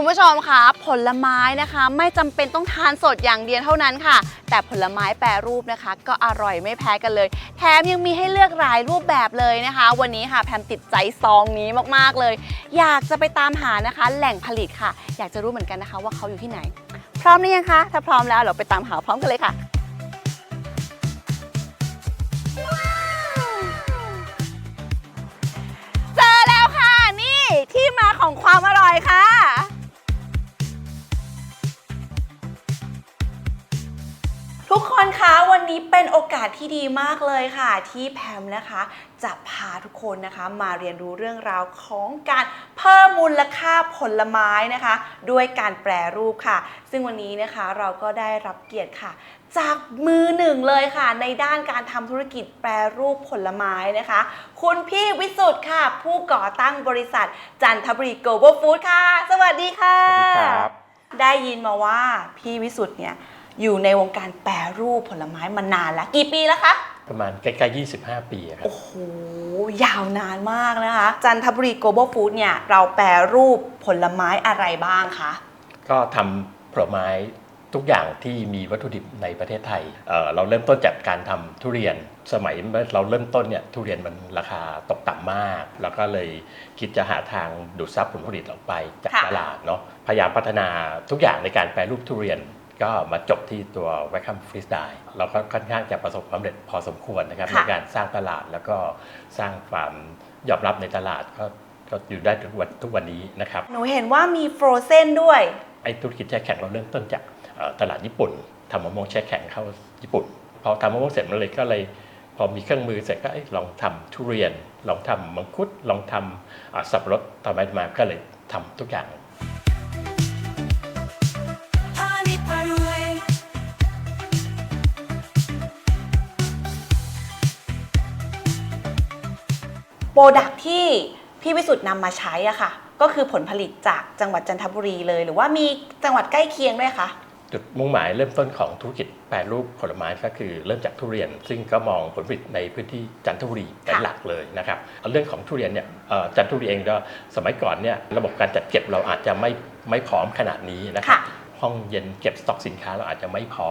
คุณผู้ชมคะผลไม้นะคะ ไม่จำเป็นต้องทานสดอย่างเดียวเท่านั้นค่ะ แต่ผลไม้แปรรูปนะคะ ก็อร่อยไม่แพ้กันเลย แถมยังมีให้เลือกหลายรูปแบบเลยนะคะ วันนี้ค่ะแพมติดใจซองนี้มากๆเลย อยากจะไปตามหานะคะ แหล่งผลิตค่ะ อยากจะรู้เหมือนกันนะคะ ว่าเขาอยู่ที่ไหน พร้อมหรือยังคะถ้าพร้อมแล้วเราไปตามหาพร้อมกันเลยค่ะเจอแล้วค่ะนี่ที่มาของความอร่อยค่ะ นนี้เป็นโอกาสที่ดีมากเลยค่ะ ที่แพมนะคะ จะพาทุกคนนะคะ มาเรียนรู้เรื่องราวของการเพิ่มมูลค่าผลไม้นะคะ ด้วยการแปรรูปค่ะ ซึ่งวันนี้นะคะเราก็ได้รับเกียรติค่ะ จากมือหนึ่งเลยค่ะ ในด้านการทำธุรกิจแปรรูปผลไม้นะคะ คุณพี่วิสุทธ์ค่ะ ผู้ก่อตั้งบริษัทจันทบุรี Global Food ค่ะ สวัสดีค่ะ สวัสดีครับ ได้ยินมาว่าพี่วิสุทธ์เนี่ย อยู่ในวงการแปรรูปผลไม้มานานแล้วกี่ปีแล้วคะ ประมาณใกล้ๆ25 ปีอะครับ โอ้โห ยาวนานมากนะคะ จันทบุรี Global Food เนี่ย เราแปรรูปผลไม้อะไรบ้างคะ ก็ทำผลไม้ทุกอย่างที่มีวัตถุดิบในประเทศไทยเอ่อเราเริ่มต้นจากการทำทุเรียน สมัยเราเริ่มต้นเนี่ยทุเรียนมันราคาตกต่ำมาก แล้วก็เลยคิดจะหาทางดูดซับผลผลิตออกไปจากค่ะตลาดเนาะ พยายามพัฒนาทุกอย่างในการแปรรูปทุเรียน ก็มาจบที่ตัว w a c u m Freeze Dye เราก็ค่อนข้างจะประสบความสำเร็จพอสมควรนะครับค่ะในการสร้างตลาดแล้วก็สร้างความยอมรับในตลาดก็ก็อยู่ได้ทุกวันทุกวันนี้นะครับ หนูเห็นว่ามีโฟรเซนด้วย ไอ้ธุรกิจแช่แข็งเราเริ่มต้นจากเอ่อตลาดญี่ปุ่นทำมะม่วงแช่แข็งเข้าญี่ปุ่น พอทำมะม่วงเสร็จมันเลยก็เลย พอมีเครื่องมือเสร็จก็เอ้ยลองทำทุเรียน ลองทำมังคุดลองทำอ่าสับปะรดต่อไปมาก็เลยทำทุกอย่าง รดักที่พี่วิสุทธ์นำมาใช้อะค่ะ ก็คือผลผลิตจากจังหวัดจันทบุรีเลย หรือว่ามีจังหวัดใกล้เคียงด้วยคะจุดมุ่งหมายเริ่มต้นของธุรกิจแปรรูปผลไม้ก็คือเริ่มจากทุเรียน ซึ่งก็มองผลผลิตในพื้นที่จันทบุรีเป็นค่ะหลักเลยนะครับเรื่องของทุเรียนเนี่ยเอ่อจันทบุรีเองก็สมัยก่อนเนี่ยระบบการจัดเก็บเราอาจจะไม่ไม่พร้อมขนาดนี้นะครับค่ะห้องเย็นเก็บสต็อกสินค้าเราอาจจะไม่พอ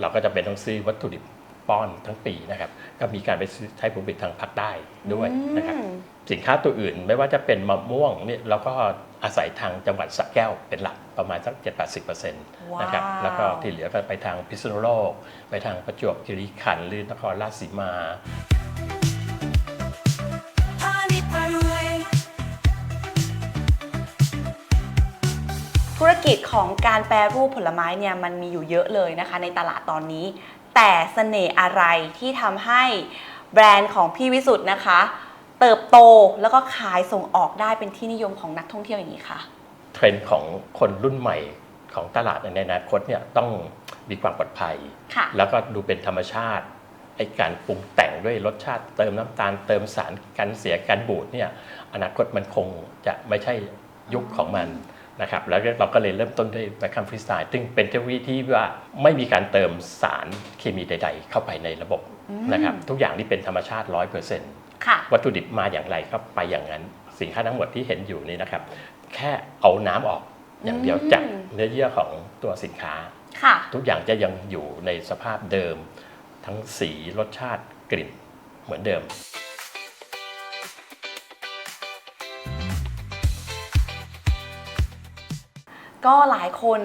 เราก็จะเป็นต้องซื้อวัตถุดิบ ป้อนทั้งปีนะครับ ก็มีการไปซื้อใช้ผลผลิตทางภาคใต้ด้วยนะครับอืมสินค้าตัวอื่นไม่ว่าจะเป็นมะม่วงเนี่ยเราก็อาศัยทางจังหวัดสระแก้วเป็นหลักประมาณสัก 7-80%นะครับว้าวแล้วก็ที่เหลือก็ไปทางพิษณุโลก ไปทางประจวบคีรีขันธ์หรือนครราชสีมาธุรกิจของการแปรรูปผลไม้เนี่ยมันมีอยู่เยอะเลยนะคะ ในตลาดตอนนี้ แต่เสน่ห์อะไรที่ทำให้แบรนด์ของพี่วิสุทธ์นะคะ เติบโตแล้วก็ขายส่งออกได้เป็นที่นิยมของนักท่องเที่ยวอย่างนี้ค่ะเทรนด์ของคนรุ่นใหม่ของตลาดในอนาคตเนี่ยต้องมีความปลอดภัยค่ะแล้วก็ดูเป็นธรรมชาติไอการปรุงแต่งด้วยรสชาติเติมน้ำตาลเติมสารกันเสียกันบูดเนี่ยอนาคตมันคงจะไม่ใช่ยุคของมัน นะครับแล้วเราก็เลยเริ่มต้นด้วยแบคคัมฟรีสไตล์ซึ่งเป็นเทคโนโลยีที่ว่าไม่มีการเติมสารเคมีใด ๆ เข้าไปในระบบอืมนะครับทุกอย่างที่เป็นธรรมชาติ 100%ค่ะวัตถุดิบมาอย่างไรก็ไปอย่างนั้น สินค้าทั้งหมดที่เห็นอยู่นี่นะครับ แค่เอาน้ำออกอย่างเดียวอืมจากเนื้อเยื่อของตัวสินค้าค่ะทุกอย่างจะยังอยู่ในสภาพเดิม ทั้งสีรสชาติกลิ่นเหมือนเดิม ก็หลายคน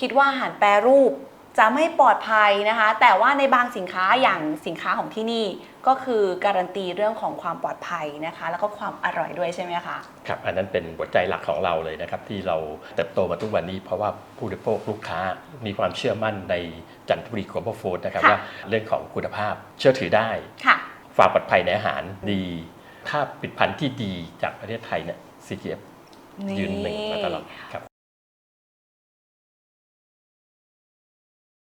คิดว่าอาหารแปรรูปจะไม่ปลอดภัยนะคะ แต่ว่าในบางสินค้าอย่างสินค้าของที่นี่ก็คือการันตีเรื่องของความปลอดภัยนะคะ แล้วก็ความอร่อยด้วยใช่ไหมคะครับอันนั้นเป็นหัวใจหลักของเราเลยนะครับ ที่เราเติบโตมาทุกวันนี้ เพราะว่าผู้บริโภคลูกค้ามีความเชื่อมั่นในจันทบุรี Global Food นะครับค่ะว่าเรื่องของคุณภาพเชื่อถือได้ค่ะความปลอดภัยในอาหารดี ถ้าผลิตภัณฑ์ที่ดีจากประเทศไทยเนี่ย CGF ยืนหนึ่งมาตลอดครับ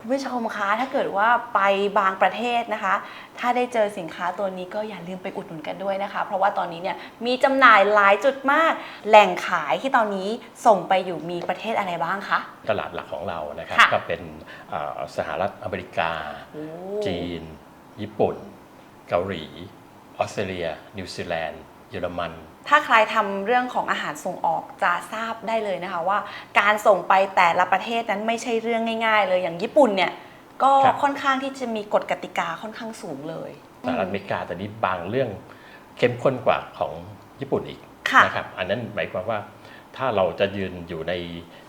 คุณผู้ชมคะถ้าเกิดว่าไปบางประเทศนะคะ ถ้าได้เจอสินค้าตัวนี้ก็อย่าลืมไปอุดหนุนกันด้วยนะคะ เพราะว่าตอนนี้เนี่ยมีจำหน่ายหลายจุดมาก แหล่งขายที่ตอนนี้ส่งไปอยู่มีประเทศอะไรบ้างคะ ตลาดหลักของเรานะครับค่ะ ก็เป็นเอ่อสหรัฐอเมริกา โอ้ จีน ญี่ปุ่น เกาหลี ออสเตรเลีย นิวซีแลนด์ เยอรมัน ถ้าใครทำเรื่องของอาหารส่งออกจะทราบได้เลยนะคะว่า การส่งไปแต่ละประเทศนั้นไม่ใช่เรื่องง่าย ๆ เลยอย่างญี่ปุ่นเนี่ยก็ครับค่อนข้างที่จะมีกฎกติกาค่อนข้างสูงเลยสหรัฐอเมริกาตอนนี้บางเรื่องเข้มข้นกว่าของญี่ปุ่นอีกค่ะนะครับอันนั้นหมายความว่าถ้าเราจะยืนอยู่ใน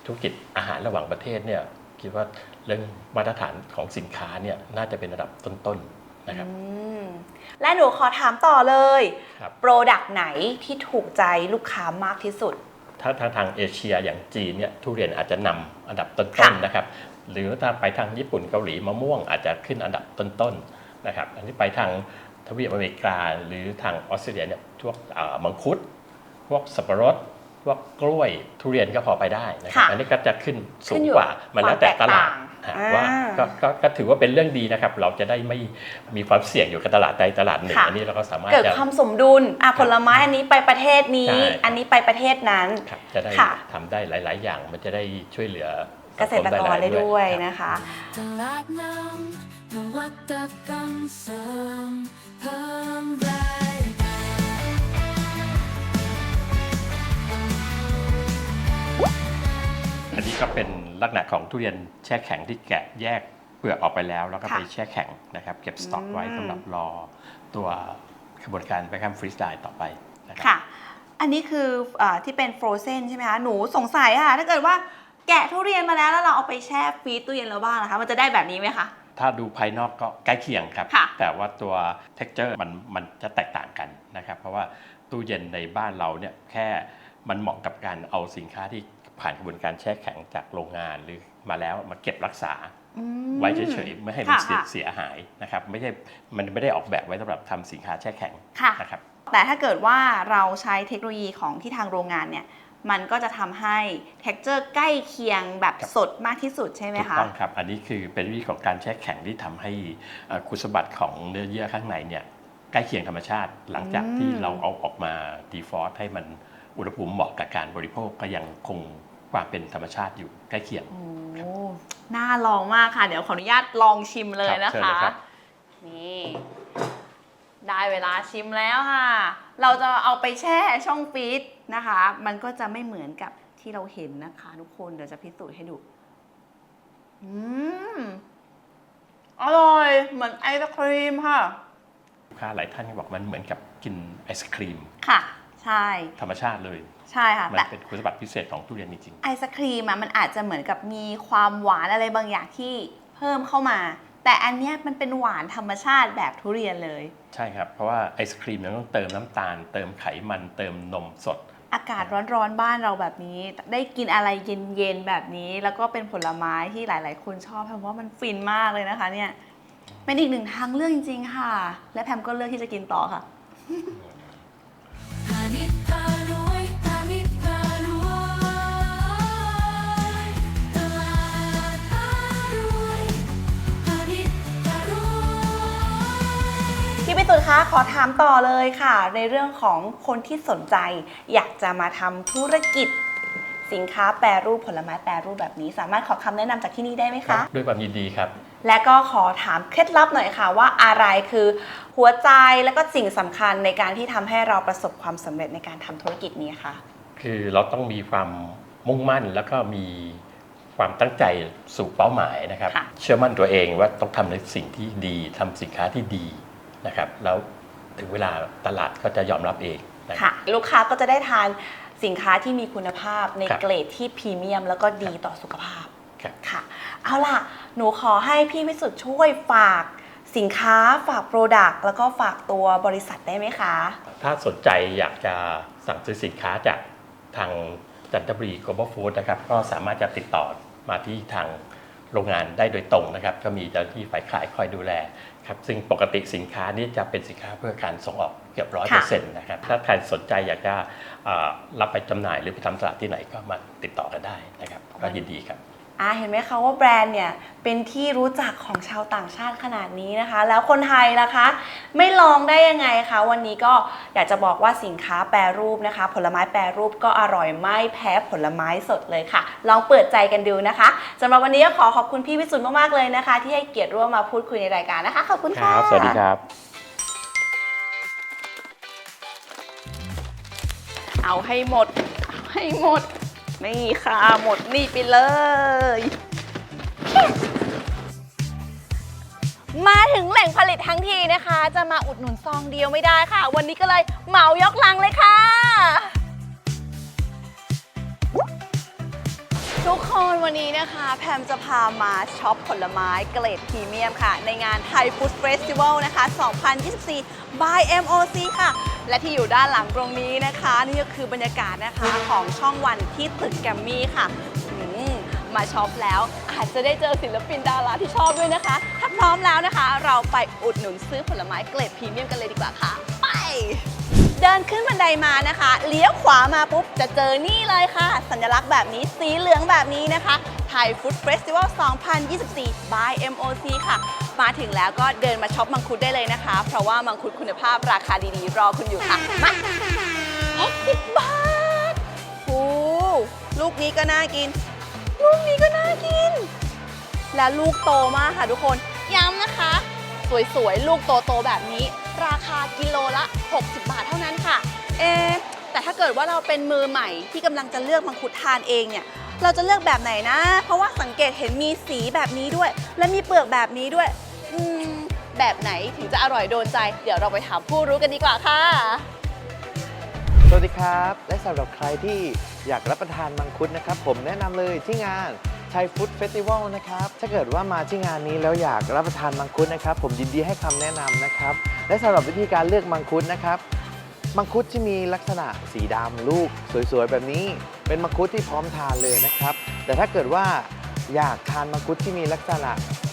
ธุรกิจอาหารระหว่างประเทศเนี่ยคิดว่าเรื่องมาตรฐานของสินค้าเนี่ยน่าจะเป็นระดับต้นๆ นะครับอืมและหนูขอถามต่อเลยครับโปรดักต์ไหนที่ถูกใจลูกค้ามากที่สุด ถ้าทางทางเอเชียอย่างจีนเนี่ยทุเรียนอาจจะนำอันดับต้ค่ะนๆนะครับ หรือถ้าไปทางญี่ปุ่นเกาหลีมะม่วงอาจจะขึ้นอันดับต้นๆนะครับ อันนี้ไปทางทวีปอเมริกาหรือทางออสเตรเลียเนี่ยพวกเอ่อมังคุด พวกสับปะรด พวกกล้วยทุเรียนก็พอไปได้นะครับ ค่ะอันนี้ก็จะขึ้นสูขึ้งนอยู่กว่า มันแล้วแต่ตลาดความแตกต่างฮะอ่าว่าก็ก็ก็ถือว่าเป็นเรื่องดีนะครับ เราจะได้ไม่มีความเสี่ยงอยู่กับตลาดใดตลาดหนึ่งค่ะ อันนี้เราก็สามารถเกิดจะ ความสมดุลอะผลไม้อันนี้ไปประเทศนี้ ใช่ อันนี้ไปประเทศนั้น ครับจะได้ค่ะ ทำได้หลาย ๆ อย่าง มันจะได้ช่วยเหลือเกษตรกรได้ด้วยครับนะคะ ตลาดน้ำนวัตกรรมเสริมเพิ่มรา ก็เป็นลักษณะของทุเรียนแช่แข็งที่แกะแยกเปลือกออกไปแล้ว แล้วก็ค่ะไปแช่แข็งนะครับ เก็บสต็อกไว้อืมสำหรับรอตัวกระบวนการไปทำฟรีสไตล์ต่อไปนะครับค่ะ อันนี้คืออาที่เป็นฟร o เซนใช่ไหมคะ หนูสงสัยค่ะ ถ้าเกิดว่าแกะทุเรียนมาแล้วแล้วเราเอาไปแช่ฟรีซตู้เย็นแล้วบ้างนะคะ มันจะได้แบบนี้ไหมคะ ถ้าดูภายนอกก็ใกล้เคียงครับค่ะแต่ว่าตัว texture มันมันจะแตกต่างกันนะครับ เพราะว่าตู้เย็นในบ้านเราเนี่ยแค่มันเหมาะกับการเอาสินค้าที่ ผ่านกระบวนการแช่แข็งจากโรงงานหรือมาแล้วมาเก็บรักษาอืมไว้เฉยๆไม่ให้มันเสียค่ะเสียหายนะครับไม่ใช่มันไม่ได้ออกแบบไว้สำหรับทำสินค้าแช่แข็งค่ะนะครับแต่ถ้าเกิดว่าเราใช้เทคโนโลยีของที่ทางโรงงานเนี่ยมันก็จะทำให้ t e x t อร์ใกล้เคียงแบบครับสดมากที่สุดใช่ไหมถูกคะต้องครับ อันนี้คือเป็นวิธีของการแช่แข็งที่ทำให้เอ่อคุณสมบัติของเนื้อเยื่อข้างในเนี่ยใกล้เคียงธรรมชาติ หลังจากที่อืมเราเอาออกมาดีฟอร์ให้มัน อุณหภูมิเหมาะกับการบริโภคก็ยังคงความเป็นธรรมชาติอยู่ใกล้เคียง โอ้น่าลองมากค่ะ เดี๋ยวขออนุญาตลองชิมเลยครับนะเชิญเลคะยครับ นี่ ได้เวลาชิมแล้วค่ะ เราจะเอาไปแช่ช่องฟรีซนะคะ มันก็จะไม่เหมือนกับที่เราเห็นนะคะ ทุกคนเดี๋ยวจะพิสูจน์ให้ดู อืม อร่อย เหมือนไอศครีมค่ะ ลูกค้าหลายท่านก็บอกมันเหมือนกับกินไอศครีม ค่ะ ใช่ ธรรมชาติเลยใช่ค่ะ มันแต่เป็นคุณสมบัติพิเศษของทุเรียนจริงไอศครีมอะมันอาจจะเหมือนกับมีความหวานอะไรบางอย่างที่เพิ่มเข้ามา แต่อันเนี้ยมันเป็นหวานธรรมชาติแบบทุเรียนเลย ๆ ใช่ครับ เพราะว่าไอศครีมเนี่ยต้องเติมน้ำตาล เติมไขมัน เติมนมสด อากาศร้อนๆบ้านเราแบบนี้ ได้กินอะไรเย็นๆแบบนี้ แล้วก็เป็นผลไม้ที่หลาย ๆ คนชอบแพมว่ามันฟินมากเลยนะคะ เนี่ยเป็นอีกหนึ่งทางเลือกจริง ๆ ค่ะ และแพมก็เลือกที่จะกินต่อค่ะ ขอถามต่อเลยค่ะ ในเรื่องของคนที่สนใจ อยากจะมาทำธุรกิจ สินค้าแปรรูปผลไม้แปรรูปแบบนี้ สามารถขอคำแนะนำจากที่นี่ได้ไหมคะ ด้วยความยินดีครับ และก็ขอถามเคล็ดลับหน่อยค่ะ ว่าอะไรคือหัวใจและก็สิ่งสำคัญในการที่ทำให้เราประสบความสำเร็จในการทำธุรกิจนี้ค่ะคือเราต้องมีความมุ่งมั่นแล้วก็มีความตั้งใจสู่เป้าหมายนะครับค่ะเชื่อมั่นตัวเองว่าต้องทำในสิ่งที่ดีทำสินค้าที่ดี นะครับแล้วถึงเวลาตลาดก็จะยอมรับเองนะครับค่ะ ลูกค้าก็จะได้ทานสินค้าที่มีคุณภาพในครับเกรดที่พรีเมียม แล้วก็ดีต่อสุขภาพครับ ค่ะ เอาล่ะ หนูขอให้พี่วิสุทธ์ช่วยฝากสินค้าฝากโปรดักต์แล้วก็ฝากตัวบริษัทได้ไหมคะ ถ้าสนใจอยากจะสั่งซื้อสินค้าจากทางจันทบุรี Global Food นะครับก็สามารถจะติดต่อมาที่ทางโรงงานได้โดยตรงนะครับ ก็มีเจ้าหน้าที่ฝ่ายขายคอยดูแล ครับซึ่งปกติสินค้านี้จะเป็นสินค้าเพื่อการส่งออกเกือบร้อยเปอร์เซ็นต์นะครับถ้าใครสนใจอยากจะเอ่อรับไปจำหน่ายหรือไปทำตลาดที่ไหนก็มาติดต่อกันได้นะครับก็ยินดีครับ อ่าเห็นไหมคะว่าแบรนด์เนี่ยเป็นที่รู้จักของชาวต่างชาติขนาดนี้นะคะ แล้วคนไทยล่ะคะ ไม่ลองได้ยังไงคะ วันนี้ก็อยากจะบอกว่าสินค้าแปรรูปนะคะ ผลไม้แปรรูปก็อร่อยไม่แพ้ผลไม้สดเลยค่ะ ลองเปิดใจกันดูนะคะสำหรับวันนี้ก็ขอขอบคุณพี่วิสุทธ์มากๆเลยนะคะ ที่ให้เกียรติร่วมมาพูดคุยในรายการนะคะขอบคุณคค่ะ รับ สวัสดีครับ เอาให้หมด เอาให้หมด นี่ค่ะ หมดนี่ไปเลย มาถึงแหล่งผลิตทั้งทีนะคะ จะมาอุดหนุนซองเดียวไม่ได้ค่ะ วันนี้ก็เลยเหมายกลังเลยค่ะ ทุกคนวันนี้นะคะแพมจะพามาช็อปผลไม้เกรดพรีเมียมค่ะ ในงานไทยฟู้ดเฟสติวัลนะคะ 2024 by MOC ค่ะ และที่อยู่ด้านหลังตรงนี้นะคะ นี่ก็คือบรรยากาศนะคะของช่องวันที่ตึกแกรมมี่ค่ะอืมมาช็อปแล้ว อาจจะได้เจอศิลปินดาราที่ชอบด้วยนะคะ ถ้าพร้อมแล้วนะคะ เราไปอุดหนุนซื้อผลไม้เกรดพรีเมียมกันเลยดีกว่าค่ะ ไป เดินขึ้นบันไดมานะคะ เลี้ยวขวามาปุ๊บจะเจอนี่เลยค่ะ สัญลักษณ์แบบนี้สีเหลืองแบบนี้นะคะไทยฟู้ดเฟสติวัล 2024 by MOC ค่ะ มาถึงแล้วก็เดินมาช็อปมังคุดได้เลยนะคะ เพราะว่ามังคุดคุณภาพราคาดีๆ รอคุณอยู่ค่ะ มา60บาทโอ้ลูกนี้ก็น่ากิน ลูกนี้ก็น่ากิน และลูกโตมากค่ะทุกคน ย้ำนะคะ สวยๆ ลูกโตๆ แบบนี้ กิโลละ 60 บาทเท่านั้นค่ะ เอ แต่ถ้าเกิดว่าเราเป็นมือใหม่ที่กำลังจะเลือกมังคุดทานเองเนี่ย เราจะเลือกแบบไหนนะ เพราะว่าสังเกตเห็นมีสีแบบนี้ด้วย และมีเปลือกแบบนี้ด้วย อืม แบบไหนถึงจะอร่อยโดนใจ เดี๋ยวเราไปถามผู้รู้กันดีกว่าค่ะ สวัสดีครับ และสำหรับใครที่อยากรับประทานมังคุดนะครับ ผมแนะนำเลยที่งาน ไทยฟู้ดเฟสติวัลนะครับ ถ้าเกิดว่ามาที่งานนี้แล้วอยากรับประทานมังคุดนะครับ ผมยินดีให้คำแนะนำนะครับ และสำหรับวิธีการเลือกมังคุดนะครับ มังคุดที่มีลักษณะสีดำลูก สวยๆ แบบนี้เป็นมังคุดที่พร้อมทานเลยนะครับ แต่ถ้าเกิดว่าอยากทานมังคุดที่มีลักษณะ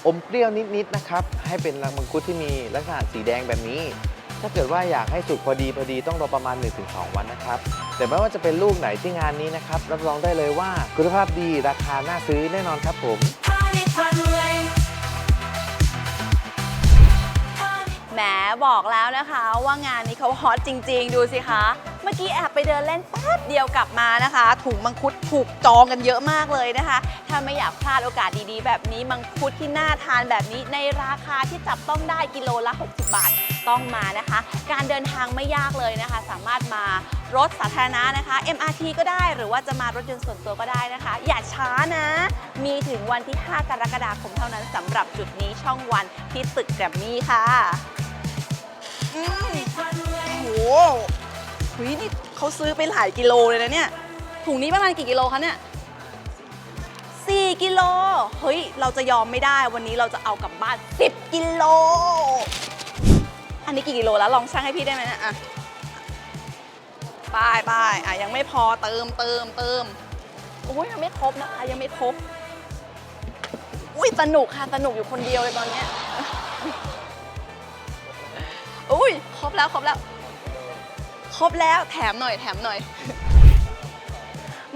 อมเปรี้ยวนิดๆนะครับ ให้เป็นมังคุดที่มีลักษณะสีแดงแบบนี้ ถ้าเกิดว่าอยากให้สุกพอดีพอดีต้องรอประมาณ 1-2 วันนะครับ แต่ไม่ว่าจะเป็นลูกไหนที่งานนี้นะครับรับรองได้เลยว่าคุณภาพดีราคาน่าซื้อแน่นอนครับผมแหมบอกแล้วนะคะว่างานนี้เขาฮอตจริง ๆ ดูสิคะ เมื่อกี้แอบไปเดินเล่นแป๊บเดียวกลับมานะคะ ถุงมังคุดถูกจองกันเยอะมากเลยนะคะ ถ้าไม่อยากพลาดโอกาสดีๆ แบบนี้มังคุดที่น่าทานแบบนี้ในราคาที่จับต้องได้กิโลละ 60 บาทต้องมานะคะ การเดินทางไม่ยากเลยนะคะ สามารถมารถสาธารณะนะคะ MRT ก็ได้หรือว่าจะมารถยนต์ส่วนตัวก็ได้นะคะ อย่าช้านะ มีถึงวันที่ 5 กรกฎาคมเท่านั้นสำหรับจุดนี้ช่องวันที่ตึกแกรมมี่ค่ะ โอ้โห หุยนี่เขาซื้อไปหลายกิโลเลยนะเนี่ย ถุงนี้ประมาณกี่กิโลคะเนี่ย4กิโล เฮ้ย เราจะยอมไม่ได้ วันนี้เราจะเอากลับบ้าน 10 กิโล อันนี้กี่กิโลแล้ว ลองชั่งให้พี่ได้ไหมเนะอะไป้ายป้ายอะ ยังไม่พอเติมเติมเติมโอ้ยยังไม่ครบนะคะ ยังไม่ครบ อุ้ยสนุกค่ะ สนุกอยู่คนเดียวเลยตอนเนี้ยอุ้ย ครบแล้ว ครบแล้ว ครบแล้วแถมหน่อยแถมหน่อย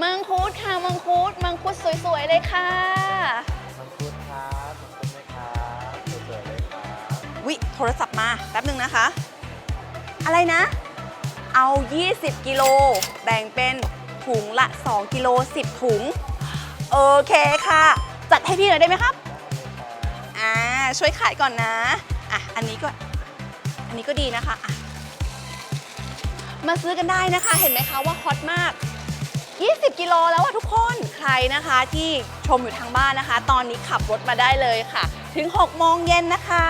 มังคุดค่ะ มังคุด มังคุดสวยๆเลยค่ะ มังคุดครับมังคุดไหมครับสวยๆเลยครับวิโทรศัพท์มาแป๊บหนึ่งนะคะ อะไรนะ เอา 20 กิโล แบ่งเป็นถุงละ 2 กิโล 10 ถุง โอเคค่ะ จัดให้พี่หน่อยได้ไหมครับ อ่า ช่วยขายก่อนนะ อะ อันนี้ก็ อันนี้ก็ดีนะคะอะ มาซื้อกันได้นะคะ เห็นไหมคะว่าฮอตมาก 20 กิโลแล้วอะทุกคนใครนะคะที่ชมอยู่ทางบ้านนะคะ ตอนนี้ขับรถมาได้เลยค่ะ ถึง 6 โมงเย็นนะคะ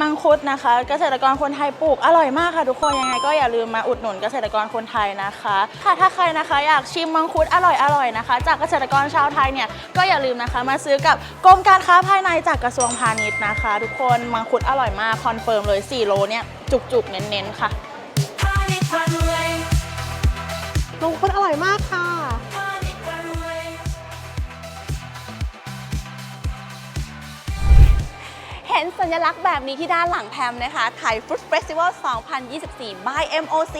มังคุดนะคะ เกษตรกรคนไทยปลูกอร่อยมากค่ะทุกคนยังไงก็อย่าลืมมาอุดหนุนเกษตรกรคนไทยนะคะค่ะถ้าใครนะคะอยากชิมมังคุดอร่อยอร่อยนะคะ จากเกษตรกรชาวไทยเนี่ยก็อย่าลืมนะคะ มาซื้อกับกรมการค้าภายในจากกระทรวงพาณิชย์นะคะ ทุกคนมังคุดอร่อยมากคอนเฟิร์มเลย4โลเนี่ยจุกๆเน้นๆค่ะ Honey Runway มังคุดอร่อยมากค่ะ ห็นสัญลักษณ์แบบนี้ที่ด้านหลังแพมนะคะไทยฟรุตเฟสติวัล 2024 by MOC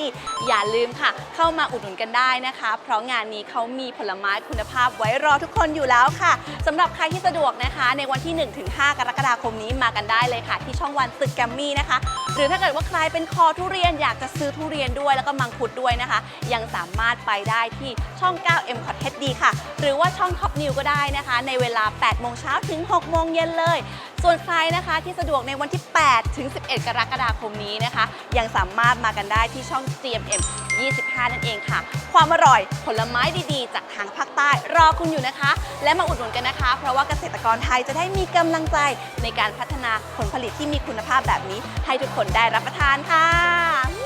อย่าลืมค่ะ เข้ามาอุดหนุนกันได้นะคะ เพราะงานนี้เขามีผลไม้คุณภาพไว้รอทุกคนอยู่แล้วค่ะสำหรับใครที่สะดวกนะคะ ในวันที่ 1-5 กรกฎาคมนี้มากันได้เลยค่ะ ที่ช่องวันตึกแกรมมี่นะคะ หรือถ้าเกิดว่าใครเป็นคอทุเรียนอยากจะซื้อทุเรียนด้วยแล้วก็มังคุดด้วยนะคะ ยังสามารถไปได้ที่ช่อง 9 m c o t HD ค่ะ หรือว่าช่อง Top New ก็ได้นะคะ ในเวลา 8 โมงเช้าถึง 6 โมงเย็นเลย ส่วนใครนะคะที่สะดวกในวันที่ 8 ถึง 11 กรกฎาคมนี้นะคะ ยังสามารถมากันได้ที่ช่อง GMM 25 นั่นเองค่ะ ความอร่อยผลไม้ดีๆ จากทางภาคใต้รอคุณอยู่นะคะ และมาอุดหนุนกันนะคะ เพราะว่าเกษตรกรไทยจะได้มีกำลังใจในการพัฒนาผลผลิตที่มีคุณภาพแบบนี้ ให้ทุกคนได้รับประทานค่ะ